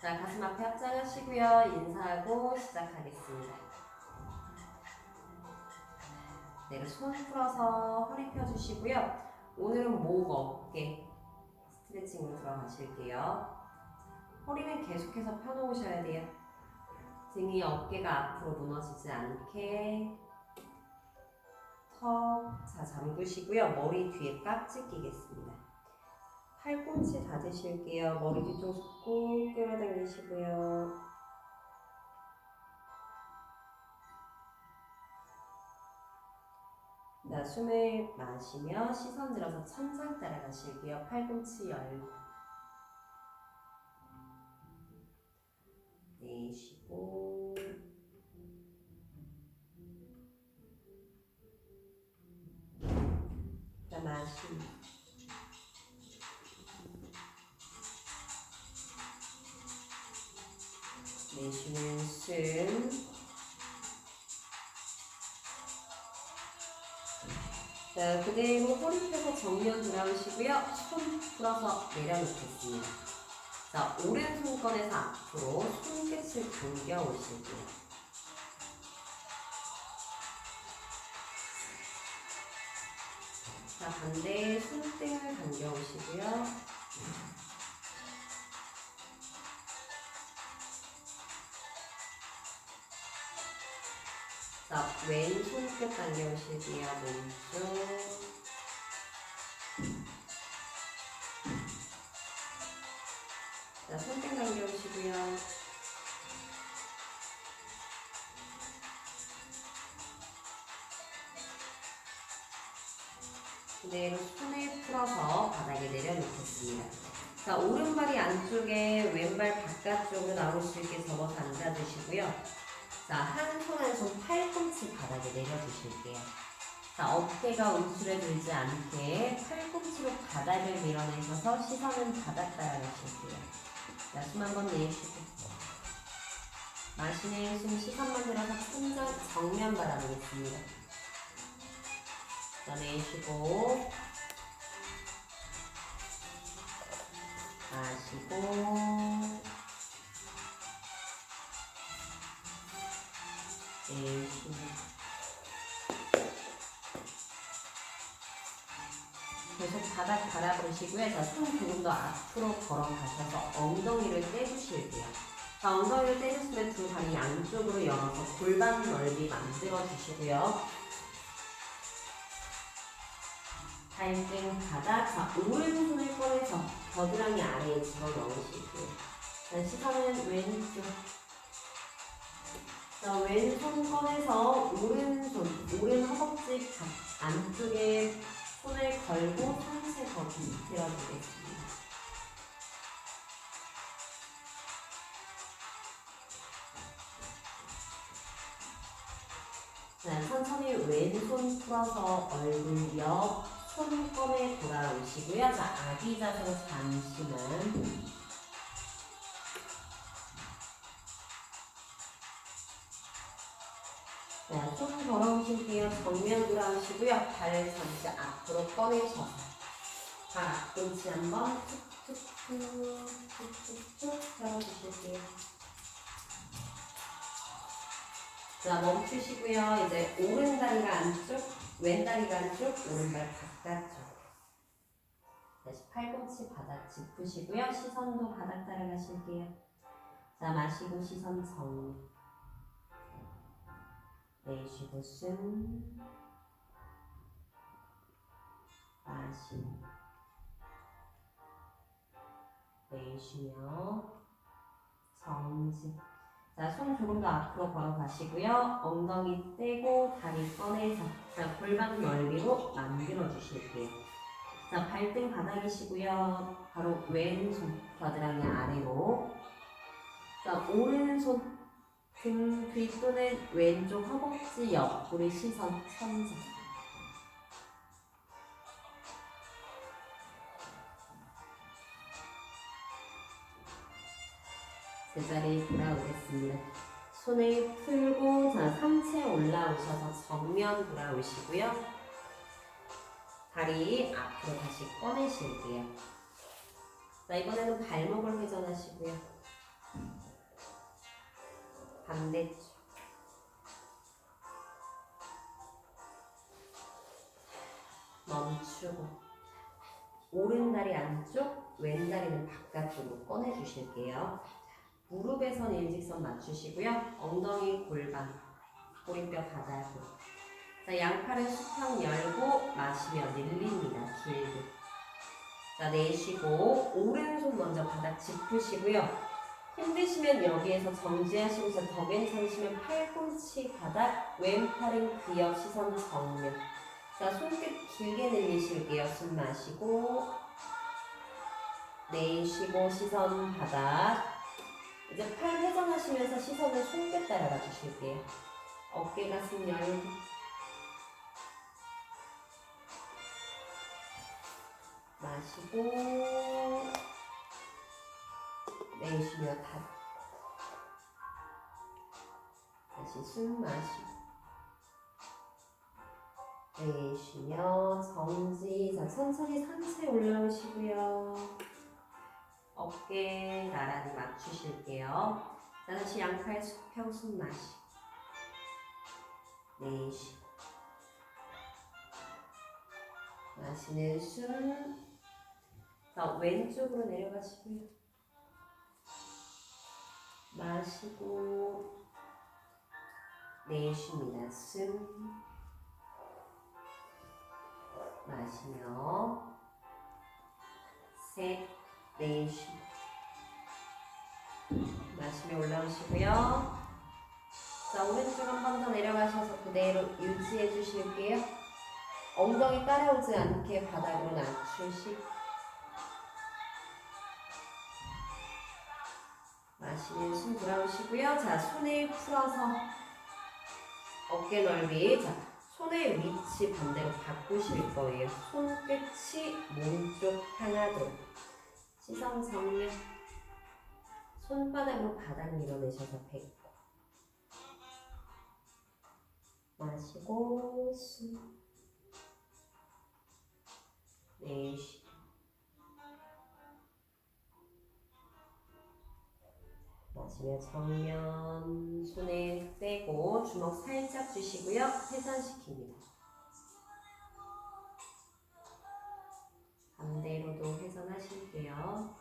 자, 가슴 앞에 합장하시고요. 인사하고 시작하겠습니다. 네, 손 풀어서 허리 펴주시고요. 오늘은 목, 어깨 스트레칭으로 들어가실게요. 허리는 계속해서 펴놓으셔야 돼요. 등이 어깨가 앞으로 무너지지 않게 턱, 자 잠그시고요. 머리 뒤에 깍지 끼겠습니다. 팔꿈치 닫으실게요. 머리 뒤쪽 꾹 끌어당기시고요. 자, 숨을 마시며 시선 들어서 천장 따라가실게요. 팔꿈치 열고 내쉬고 자, 마시고 내쉬는 숨 자, 그대로 허리 펴서 정면 돌아오시고요. 손 풀어서 내려놓겠습니다. 자, 오른손 꺼내서 앞으로 손끝을 당겨 오실게요. 자, 반대 손등을 당겨 오시고요. 왼손 끝 당겨 오실게요. 몸쪽. 자, 손등 당겨 오시고요. 그대로 손을 풀어서 바닥에 내려놓겠습니다. 자, 오른발이 안쪽에 왼발 바깥쪽으로 나올 수 있게 접어서 앉아주시고요. 자, 한손한손 팔꿈치 바닥에 내려주실게요. 자, 어깨가 움츠려 들지 않게 팔꿈치로 바닥을 밀어내셔서 시선은 바닥 따라가실게요. 자, 숨 한 번 내쉬고. 마시는 숨 시선만 들어서 천장 정면 바라보겠습니다. 자, 내쉬고. 마시고. 계속 바닥 바라보시고요. 자, 손 조금 더 앞으로 걸어가셔서 엉덩이를 떼주실게요. 자, 엉덩이를 떼주시면 두 다리 양쪽으로 열어서 골반 넓이 만들어 주시고요. 발등 바닥, 자, 오른손을 꺼내서 겨드랑이 아래에 집어넣으시고요. 자, 시선은 왼쪽. 자, 왼손 꺼내서 오른손, 오른 허벅지 바- 안쪽에 손을 걸고 상체 거기 세워주겠습니다. 자, 천천히 왼손 풀어서 얼굴 옆, 손 꺼내 돌아오시고요. 자, 아기 자세로 잠시만. 걸어오실게요. 정면 돌아오시고요. 발 잠시 앞으로 꺼내셔서 발 앞꿈치 한번 툭툭툭 툭툭툭 잡아주실게요. 자, 멈추시고요. 이제 오른 다리가 안쪽, 왼 다리가 안쪽, 오른발 바깥쪽. 다시 팔꿈치 바닥 짚으시고요. 시선도 바닥 따라가실게요. 자, 마시고 시선 정리. 내쉬고 숨 마시고 내쉬며 정지 자, 손 조금 더 앞으로 걸어가시고요. 엉덩이 떼고 다리 꺼내서 자, 골반 넓이로 만들어 주실게요. 자, 발등 바닥이시고요. 바로 왼손 겨드랑이 아래로 자, 오른손 등뒤 또는 왼쪽 허벅지 옆구리 시선 천장 제자리에 돌아오겠습니다. 손을 풀고 자 상체 올라오셔서 정면 돌아오시고요. 다리 앞으로 다시 꺼내실게요. 자 이번에는 발목을 회전하시고요. 반대쪽. 멈추고. 오른 다리 안쪽, 왼 다리는 바깥쪽으로 꺼내주실게요. 무릎에선 일직선 맞추시고요. 엉덩이 골반, 꼬리뼈 바닥으로. 자, 양팔을 수평 열고 마시며 늘립니다. 길게. 자, 내쉬고 오른손 먼저 바닥 짚으시고요. 힘드시면 여기에서 정지하시고서 더 괜찮으시면 팔꿈치 바닥, 왼팔은 귀엽 시선 정면. 자, 손끝 길게 늘리실게요. 숨 마시고 내쉬고 시선 바닥. 이제 팔 회전하시면서 시선을 손끝 따라가 주실게요. 어깨 가슴 열고 마시고 내쉬며 닫 다시 숨 마시고 내쉬며 정지 자 천천히 상체 올라오시고요. 어깨 나란히 맞추실게요. 자 다시 양팔 수평 숨 마시고 내쉬고 마시는 숨. 자, 왼쪽으로 내려가시고요. 마시고 내쉽니다. 숨 마시며 셋 내쉬 마시며 올라오시고요. 자, 오른쪽 한 번 더 내려가셔서 그대로 유지해 주실게요. 엉덩이 따라오지 않게 바닥으로 낮추시고 마시는 숨 돌아오시고요. 자, 손을 풀어서 어깨 넓이. 자, 손의 위치 반대로 바꾸실 거예요. 손끝이 몸 쪽 향하도록. 시선 정면. 손바닥으로 바닥 밀어내셔서 뱉고. 마시고 숨. 내쉬. 마시며 정면 손에 떼고 주먹 살짝 주시고요. 회전시킵니다. 반대로도 회전하실게요.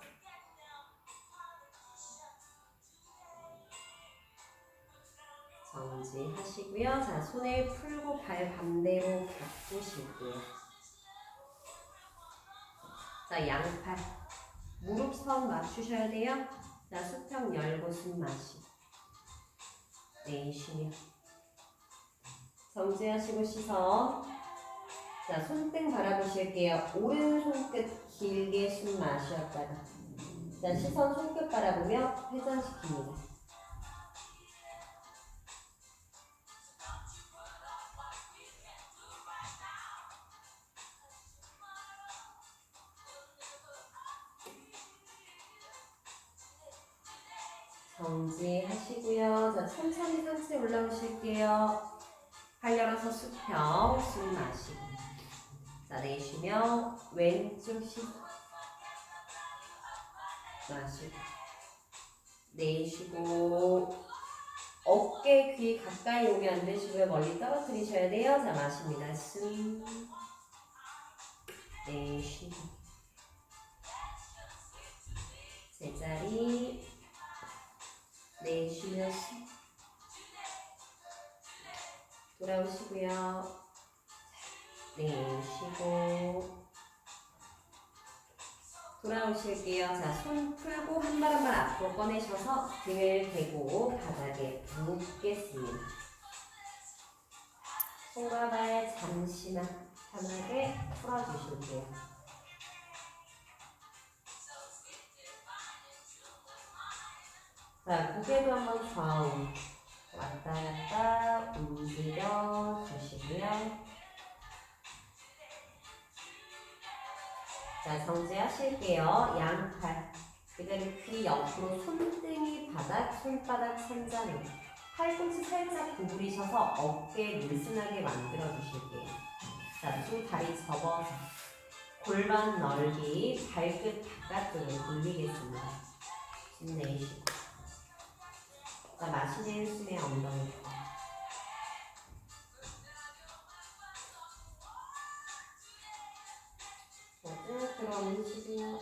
정지하시고요. 자, 손을 풀고 발 반대로 바꾸실게요. 자, 양팔 무릎선 맞추셔야 돼요. 자, 수평 열고 숨 마시고 내쉬며 정지하시고 시선 자, 손등 바라보실게요. 오른 손 끝 길게 숨 마셨다가 자, 시선 손끝 바라보며 회전시킵니다. 상체 올라오실게요. 팔 열어서 수평, 숨 마시고. 자, 내쉬며 왼쪽 시 마시고. 내쉬고. 어깨, 귀 가까이 오게 안 되시고요. 멀리 떨어뜨리셔야 돼요. 자, 마십니다. 숨. 내쉬고. 제자리. 내쉬며 숨. 돌아오시고요. 내쉬고 돌아오실게요. 자, 손 풀고 한 발 한 발 앞으로 꺼내셔서 등을 대고 바닥에 눕겠습니다. 손과 발 잠시만 편하게 풀어주실게요. 자, 고개도 한번 좌우 왔다 갔다 움직여 주시고요. 자, 정지하실게요. 양팔. 그대로 귀 옆으로 손등이 바닥, 손바닥 천장으로. 팔꿈치 살짝 구부리셔서 어깨 늘씬하게 만들어 주실게요. 자, 두 다리 접어서 골반 넓이, 발끝 바깥쪽으로 돌리겠습니다. 힘내시고. 자, 마시는 숨에 엉덩이. 쭉 들어오시고요.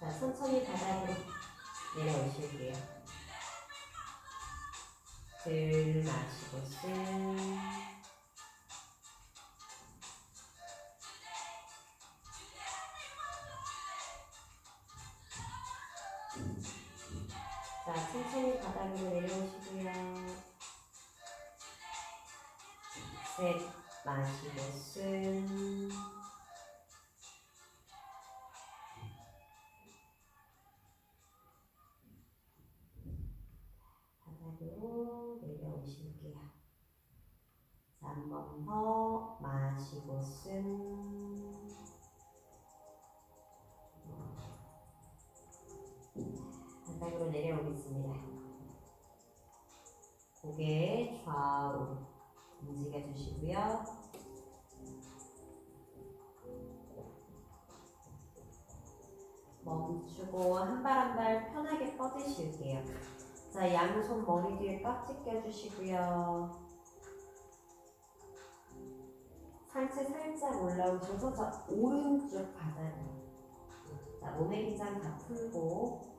자, 천천히 바닥으로 내려오실게요. 들 마시고 쓴. 움직여 주시고요. 멈추고 한 발 한 발 편하게 뻗으실게요. 자, 양손 머리 뒤에 깍지 껴주시고요. 상체 살짝 올라오셔서 자, 오른쪽 바닥. 자, 몸의 긴장 다 풀고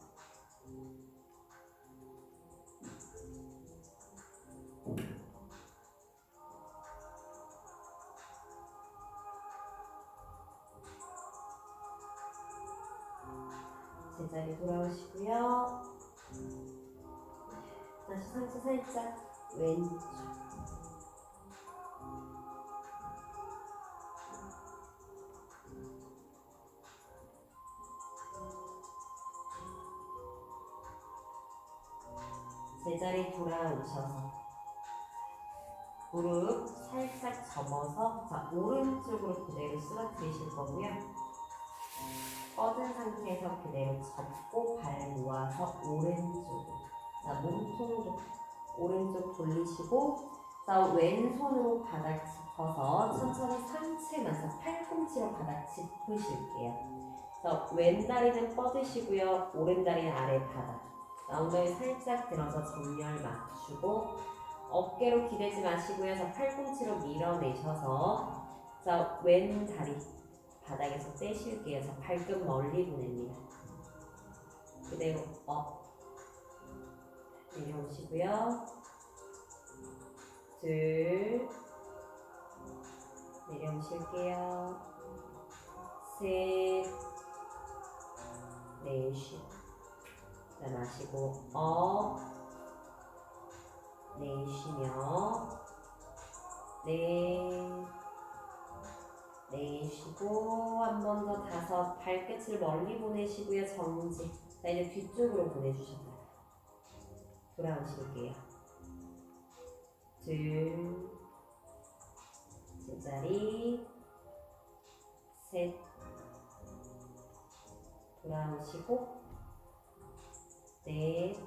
자리 돌아오시고요. 다시 상체 살짝 왼쪽. 제자리 돌아오셔서 무릎 살짝 접어서 자 오른쪽으로 그대로 쓰러뜨리실 거고요. 뻗은 상태에서 그대로 접고 발 모아서 오른쪽으로 자 몸통도 오른쪽 돌리시고 자 왼손으로 바닥 짚어서 천천히 상체면서 팔꿈치로 바닥 짚으실게요. 자 왼다리는 뻗으시고요. 오른다리는 아래 바닥. 자 엉덩이 살짝 들어서 정렬 맞추고 어깨로 기대지 마시고요. 자 팔꿈치로 밀어내셔서 자 왼 다리 바닥에서 떼실게요. 자, 발끝 멀리 보냅니다. 그대로 업 내려오시고요. 둘 내려오실게요. 셋자 마시고 업 내쉬며 넷 내쉬고 한 번 더 다섯 발끝을 멀리 보내시고요 정지. 자 이제 뒤쪽으로 보내주셨다가 돌아오실게요. 둘 제자리. 셋. 돌아오시고. 넷.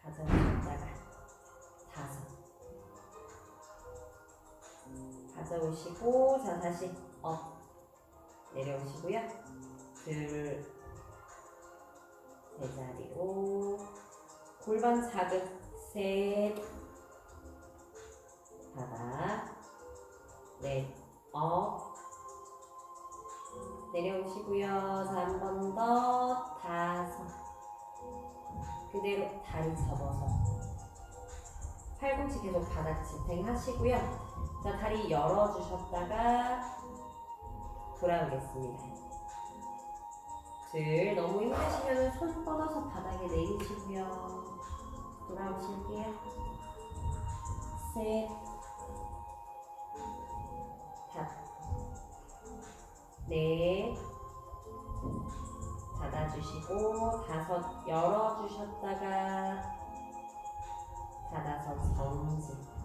다섯 가져오시고 자 다시 업 내려오시고요. 둘 제자리로 골반 자극 셋 바닥 넷업 내려오시고요. 자 한 번 더 다섯. 그대로 다리 접어서 팔꿈치 계속 바닥 지탱하시고요 자, 다리 열어주셨다가 돌아오겠습니다. 둘, 너무 힘드시면 손 뻗어서 바닥에 내리시고요. 돌아오실게요. 셋, 다, 넷, 닫아주시고, 다섯, 열어주셨다가, 닫아서 정지.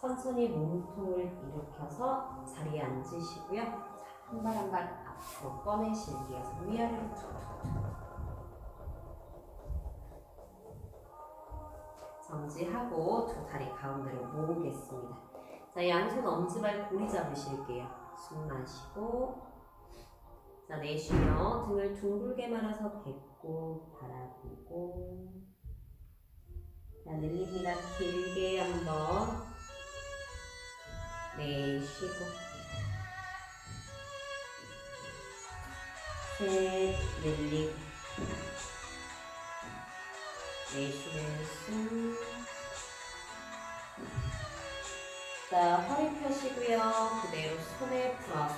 천천히 몸통을 일으켜서 자리에 앉으시고요. 한 발 한 발 앞으로 꺼내실게요. 위아래로. 정지하고 두 다리 가운데로 모으겠습니다. 자, 양손 엄지발 고리 잡으실게요. 숨 마시고 자, 내쉬며 등을 둥글게 말아서 뱉고 바라보고. 자, 늘립니다. 길게 한번. 내쉬고. 셋, 늘리고. 내쉬면 숨. 자, 허리 펴시고요. 그대로 손을 풀어서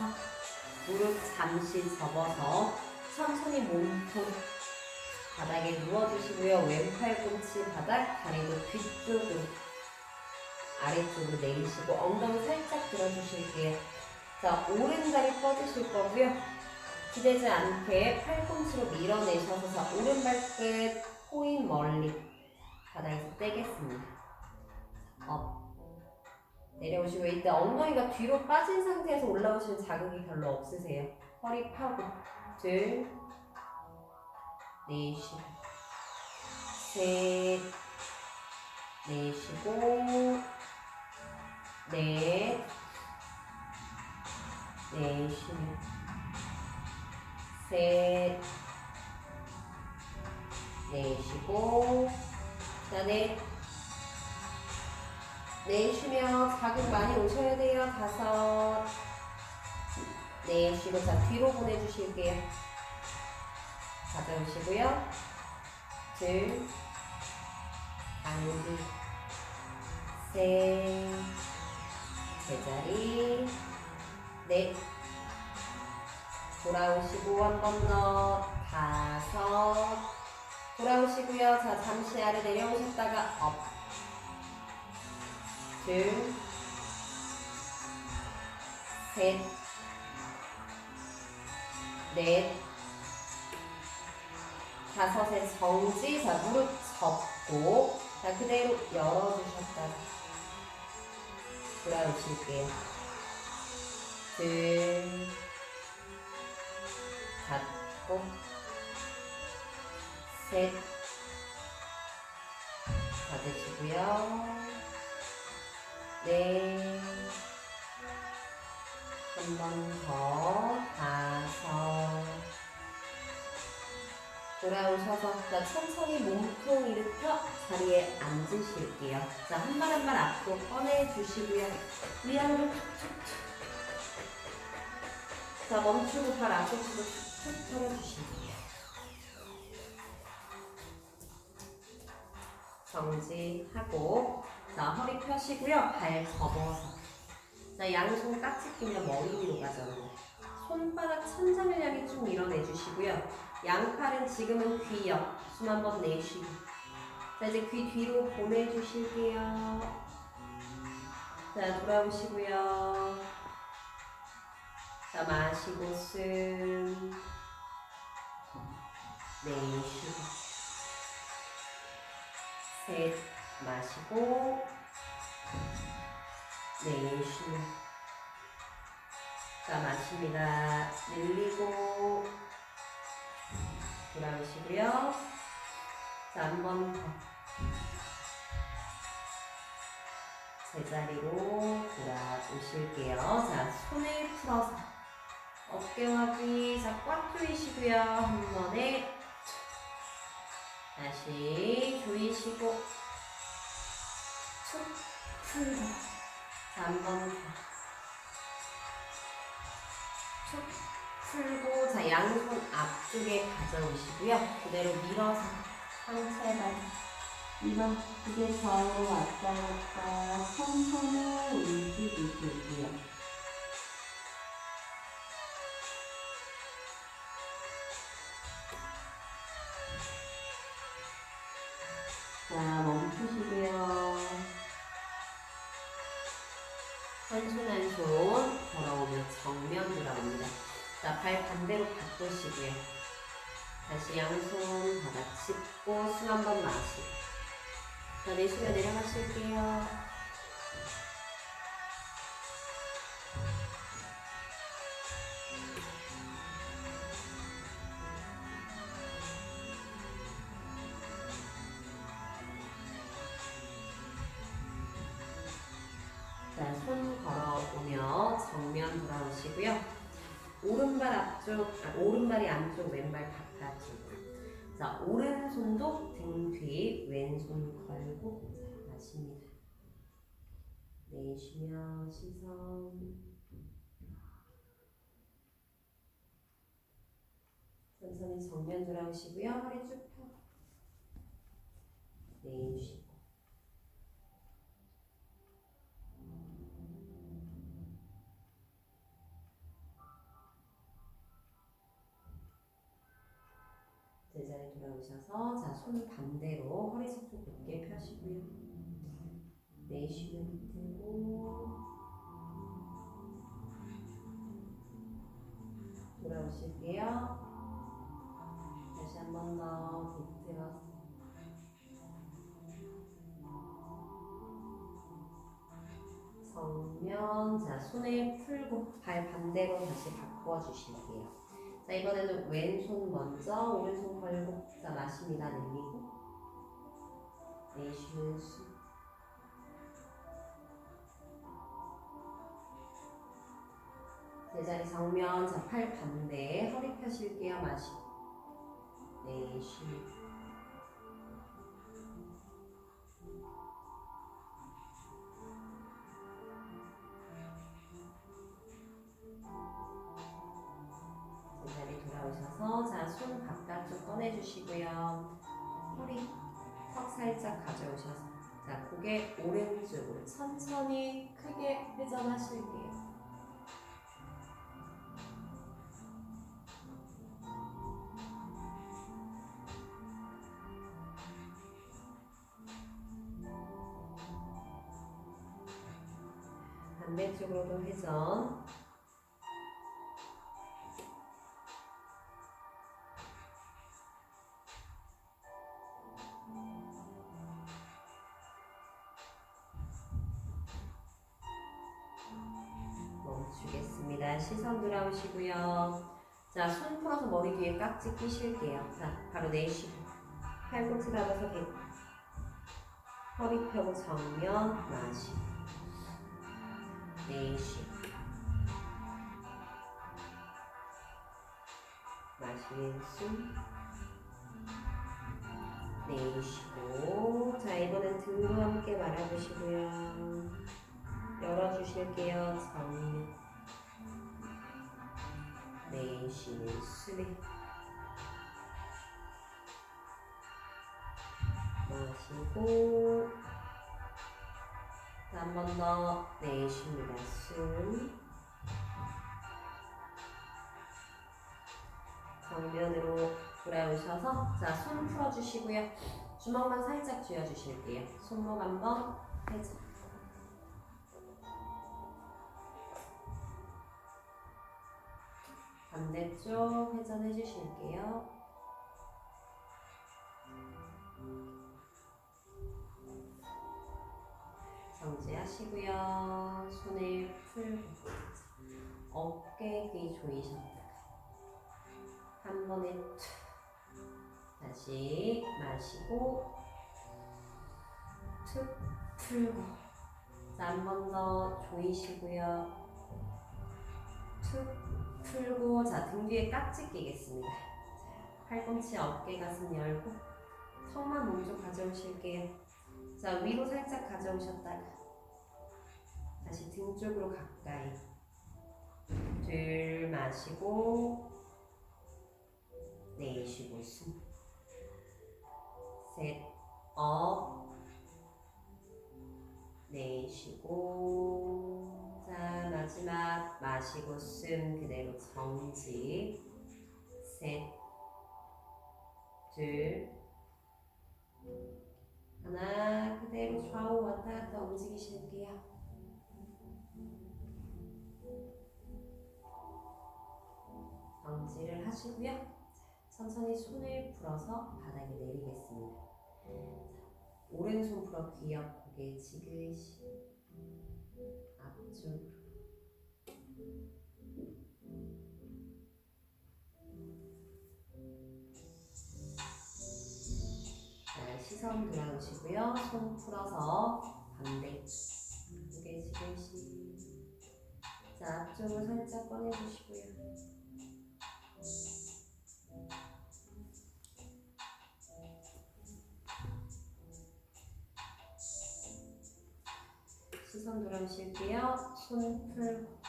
무릎 잠시 접어서 천천히 몸통 바닥에 누워주시고요. 왼팔 꿈치 바닥, 다리도 뒤쪽으로 아래쪽으로 내리시고 엉덩이 살짝 들어주실게요. 자, 오른 다리 뻗으실 거고요. 기대지 않게 팔꿈치로 밀어내셔서 자, 오른 발끝 포인 멀리 바닥에서 떼겠습니다. 업. 내려오시고 이때 엉덩이가 뒤로 빠진 상태에서 올라오시면 자극이 별로 없으세요. 허리 펴고 둘, 내쉬고 셋, 내쉬고 넷, 내쉬고 셋, 내쉬고. 그 다음에 내쉬며 자극 많이 오셔야 돼요. 다섯. 내쉬고. 자 뒤로 보내주실게요. 가져오시고요. 둘, 당기, 셋, 제자리, 넷. 돌아오시고 한 번 더 다섯. 돌아오시고요. 자 잠시 아래 내려오셨다가 업. 둘, 셋, 넷, 다섯의 정지. 자, 무릎 접고. 자, 그대로 열어주셨다가 돌아오실게요. 둘, 닫고, 셋, 닫으시고요. 네. 한 번 더. 돌아오셔서 자, 천천히 몸통 일으켜 자리에 앉으실게요. 자, 한 발 한 발 앞으로 꺼내주시고요. 위아래로 툭툭툭. 자, 멈추고 발 앞으로 툭툭 털어주실게요. 정지하고 자, 허리 펴시고요. 발 접어서. 자, 양손 깍지 끼면 머리 위로 가잖아요. 손바닥 천장을 향해 쭉 밀어내주시고요. 양팔은 지금은 귀 옆. 숨한 번 내쉬고. 자, 이제 귀 뒤로 보내주실게요. 자, 돌아오시고요. 자, 마시고 숨. 내쉬고. 셋. 마시고 내쉬고 자 마십니다 늘리고 돌아오시고요. 자 한 번 더. 제자리로 돌아오실게요. 자 손을 풀어서 어깨와 귀자꽉 조이시고요. 한 번에 다시 조이시고. 툭 풀고 자, 한 번 더. 툭 풀고 자 양손 앞쪽에 가져오시고요. 그대로 밀어서 상체발 밀어 그게 좌우로 왔다 갔다 천천히 움직이실게요. 양손 바닥 짚고 숨 한 번 마시고. 자, 내쉬며 내려가실게요. 자, 손 걸어오며 정면 돌아오시고요. 오른발 앞쪽 아, 오른발이 안쪽, 왼발 바깥쪽. 자, 오른손도 등 뒤, 왼손 걸고 자, 마십니다. 내쉬며 시선. 천천히 정면 돌아오시고요. 허리 쭉 펴. 내쉬고. 오셔서 자, 손 반대로 허리 속도 곧게 펴시고요. 내쉬면 비틀고 돌아오실게요. 다시 한 번 더 비틀어서 정면 자 손을 풀고 발 반대로 다시 바꿔 주실게요. 자 이번에는 왼손 먼저 오른손 걸고 자 마십니다. 내리고. 내쉬는 숨 제자리 정면. 자 팔 반대. 허리 펴실게요. 마시고. 내쉬고 돌아오셔서 자 손 바깥쪽 꺼내주시고요. 허리 턱 살짝 가져오셔서 자 고개 오른쪽으로 천천히 크게 회전하실게요 돌아오시고요. 자, 손 풀어서 머리 뒤에 깍지 끼실게요. 자, 바로 내쉬고. 팔꿈치 잡아서 대 허리 펴고 정면 마시고. 내쉬고. 마시는 숨 내쉬고. 자 이번엔 등도 함께 말아주시고요. 열어주실게요. 정면 내쉬는 숨에 마시고 한 번 더 내쉽니다. 숨 정면으로 돌아오셔서 자 손 풀어주시고요. 주먹만 살짝 쥐어주실게요. 손목 한번 회전. 반대쪽 회전해 주실게요. 정지하시고요. 손을 풀고 어깨 귀 조이셨다가 한 번에 툭 다시 마시고 툭 풀고 자한번 더 조이시고요. 툭 풀고 자 등 뒤에 깍지 끼겠습니다. 자, 팔꿈치 어깨 가슴 열고 턱만 몸쪽 가져오실게요. 자 위로 살짝 가져오셨다가 다시 등 쪽으로 가까이 둘 마시고 내쉬고 숨 셋업 내쉬고 자 마지막 마시고 숨 그대로 정지 셋 둘 하나 그대로 좌우 왔다 갔다 움직이실게요. 정지를 하시고요. 자, 천천히 손을 풀어서 바닥에 내리겠습니다. 자, 오른손 풀어 귀엽 고개 지그시 앞쪽으로 자, 시선 돌아오시고요. 손 풀어서 반대 고개 지그시 자 앞쪽으로 살짝 꺼내주시고요. 돌아오실게요. 손 풀고.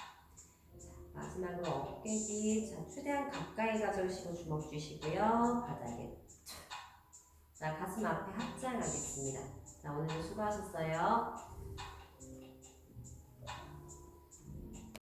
자, 마지막으로 어깨 뒤. 자, 최대한 가까이 가져오시고 주먹 주시고요. 바닥에. 자, 가슴 앞에 합장하겠습니다. 자, 오늘도 수고하셨어요.